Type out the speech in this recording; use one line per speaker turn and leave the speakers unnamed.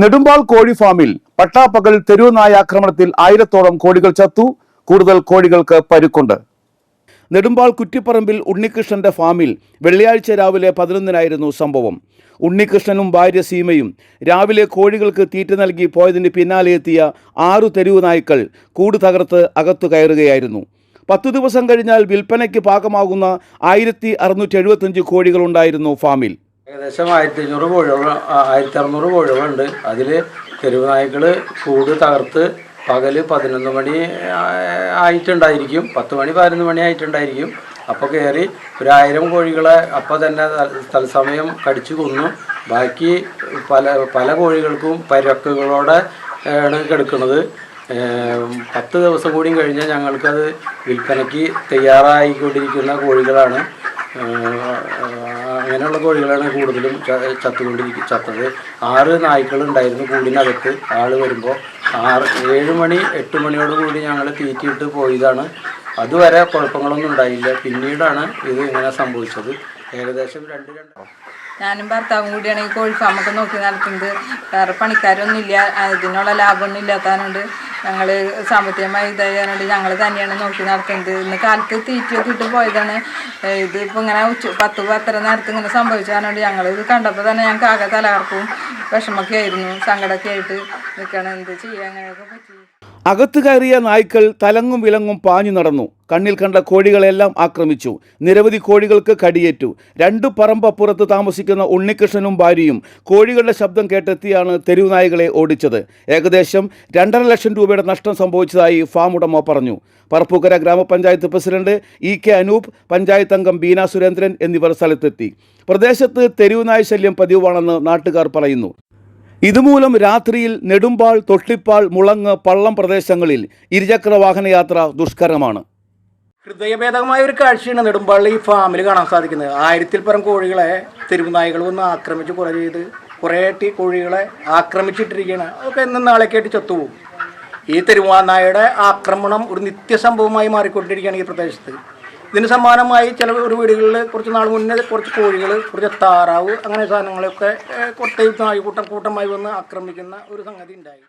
നെടുമ്പാൾ കോഴി ഫാമിൽ പട്ടാപ്പകൽ തെരുവ് നായ ആക്രമണത്തിൽ ആയിരത്തോളം കോഴികൾ ചത്തു. കൂടുതൽ കോഴികൾക്ക് പരുക്കുണ്ട്. നെടുമ്പാൾ കുറ്റിപ്പറമ്പിൽ ഉണ്ണികൃഷ്ണന്റെ ഫാമിൽ വെള്ളിയാഴ്ച രാവിലെ പതിനൊന്നിനായിരുന്നു സംഭവം. ഉണ്ണികൃഷ്ണനും ഭാര്യ സീമയും രാവിലെ കോഴികൾക്ക് തീറ്റ നൽകി പോയതിന് പിന്നാലെ എത്തിയ ആറു തെരുവ് നായ്ക്കൾ കൂട് തകർത്ത് അകത്തു കയറുകയായിരുന്നു. പത്തു ദിവസം കഴിഞ്ഞാൽ വിൽപ്പനയ്ക്ക് പാകമാകുന്ന ആയിരത്തി അറുന്നൂറ്റി എഴുപത്തഞ്ച് കോഴികളുണ്ടായിരുന്നു ഫാമിൽ.
ഏകദേശം ആയിരത്തി അഞ്ഞൂറ് കോഴികൾ ആയിരത്തി അറുന്നൂറ് കോഴികളുണ്ട്. അതിൽ തെരുവ് നായ്ക്കൾ കൂട് തകർത്ത് പകൽ പതിനൊന്ന് മണി ആയിട്ടുണ്ടായിരിക്കും. പത്ത് മണി പതിനൊന്ന് മണി ആയിട്ടുണ്ടായിരിക്കും. അപ്പോൾ കയറി ഒരായിരം കോഴികളെ അപ്പോൾ തന്നെ തത്സമയം കടിച്ചു കൊന്നു. ബാക്കി പല പല കോഴികൾക്കും പരക്കുകളോടെ ആണ് കിടക്കുന്നത്. പത്ത് ദിവസം കൂടിയും കഴിഞ്ഞാൽ ഞങ്ങൾക്കത് വിൽപ്പനയ്ക്ക് തയ്യാറായിക്കൊണ്ടിരിക്കുന്ന കോഴികളാണ്. അങ്ങനെയുള്ള കോഴികളാണ് കൂടുതലും ചത്തുകൊണ്ടിരിക്കുക ചത്തത്. ആറ് നായ്ക്കളുണ്ടായിരുന്നു കൂടിനകത്ത്. ആൾ വരുമ്പോൾ ആറ് ഏഴ് മണി എട്ട് മണിയോട് കൂടി ഞങ്ങൾ തീറ്റിയിട്ട് പോയതാണ്. അതുവരെ കുഴപ്പങ്ങളൊന്നും ഉണ്ടായില്ല. പിന്നീടാണ് ഇത് ഇങ്ങനെ സംഭവിച്ചത്. ഏകദേശം രണ്ട് രണ്ട്
ഞാനും ഭർത്താവും കൂടിയാണെങ്കിൽ കോഴി ഫാമൊക്കെ നോക്കി നടത്തുന്നത്. വേറെ പണിക്കാരൊന്നും ഇല്ല അതിനുള്ള ലാഭമൊന്നും ഇല്ലാത്തതുകൊണ്ട് ഞങ്ങൾ സാമ്പത്തികമായി ഇതായതുകൊണ്ട് ഞങ്ങൾ തന്നെയാണ് നോക്കി നടത്തുന്നത്. ഇന്ന് കാലത്ത് തീറ്റയൊക്കെ ഇട്ട് പോയതാണ്. ഇതിപ്പോൾ ഇങ്ങനെ ഉച്ച പത്ത് പത്തര നേരത്ത് ഇങ്ങനെ സംഭവിച്ചതുകൊണ്ട് ഞങ്ങൾ ഇത് കണ്ടപ്പോൾ തന്നെ ഞങ്ങൾക്ക് ആകെ തലകർക്കും വിഷമൊക്കെ ആയിരുന്നു. സങ്കടമൊക്കെ ആയിട്ട് നിൽക്കണം എന്ത് ചെയ്യാൻ അങ്ങനെയൊക്കെ പറ്റി?
അകത്ത് കയറിയ നായ്ക്കൾ തലങ്ങും വിലങ്ങും പാഞ്ഞു നടന്നു. കണ്ണിൽ കണ്ട കോഴികളെല്ലാം ആക്രമിച്ചു. നിരവധി കോഴികൾക്ക് കടിയേറ്റു. രണ്ടു പറമ്പപ്പുറത്ത് താമസിക്കുന്ന ഉണ്ണികൃഷ്ണനും ഭാര്യയും കോഴികളുടെ ശബ്ദം കേട്ടെത്തിയാണ് തെരുവുനായകളെ ഓടിച്ചത്. ഏകദേശം രണ്ടര ലക്ഷം രൂപയുടെ നഷ്ടം സംഭവിച്ചതായി ഫാം ഉടമ പറഞ്ഞു. പറപ്പൂക്കര ഗ്രാമപഞ്ചായത്ത് president E K Anoop panchayat അംഗം ബീന സുരേന്ദ്രൻ എന്നിവർ സ്ഥലത്തെത്തി. പ്രദേശത്ത് തെരുവുനായ ശല്യം പതിവാണെന്ന് നാട്ടുകാർ പറയുന്നു. ഇതുമൂലം രാത്രിയിൽ നെടുമ്പാൾ തൊട്ടിപ്പാൾ മുളങ്ങ് പള്ളം പ്രദേശങ്ങളിൽ ഇരുചക്ര വാഹനയാത്ര ദുഷ്കരമാണ്.
ഹൃദയഭേദകമായ ഒരു കാഴ്ചയാണ് നെടുമ്പാളിൽ ഈ ഫാമിൽ കാണാൻ സാധിക്കുന്നത്. ആയിരത്തിൽ പരം കോഴികളെ തെരുവുനായകൾ വന്ന് ആക്രമിച്ച് കൊല ചെയ്ത് കുറേ ടി കോഴികളെ ആക്രമിച്ചിട്ടിരിക്കുകയാണ്. അതൊക്കെ എന്നും നാളേക്ക് ആയിട്ട് ചത്തുപോകും. ഈ തെരുവാനായയുടെ ആക്രമണം ഒരു നിത്യസംഭവമായി മാറിക്കൊണ്ടിരിക്കുകയാണ് ഈ പ്രദേശത്ത്. ഇതിന് സമാനമായി ചില ഒരു വീടുകളിൽ കുറച്ച് നാൾ മുന്നേ കുറച്ച് കോഴികൾ കുറച്ച് താറാവ് അങ്ങനെ സാധനങ്ങളൊക്കെ കുറച്ച് നായ്ക്കൂട്ടം കൂട്ടമായി വന്ന് ആക്രമിക്കുന്ന ഒരു സംഗതി ഉണ്ടായി.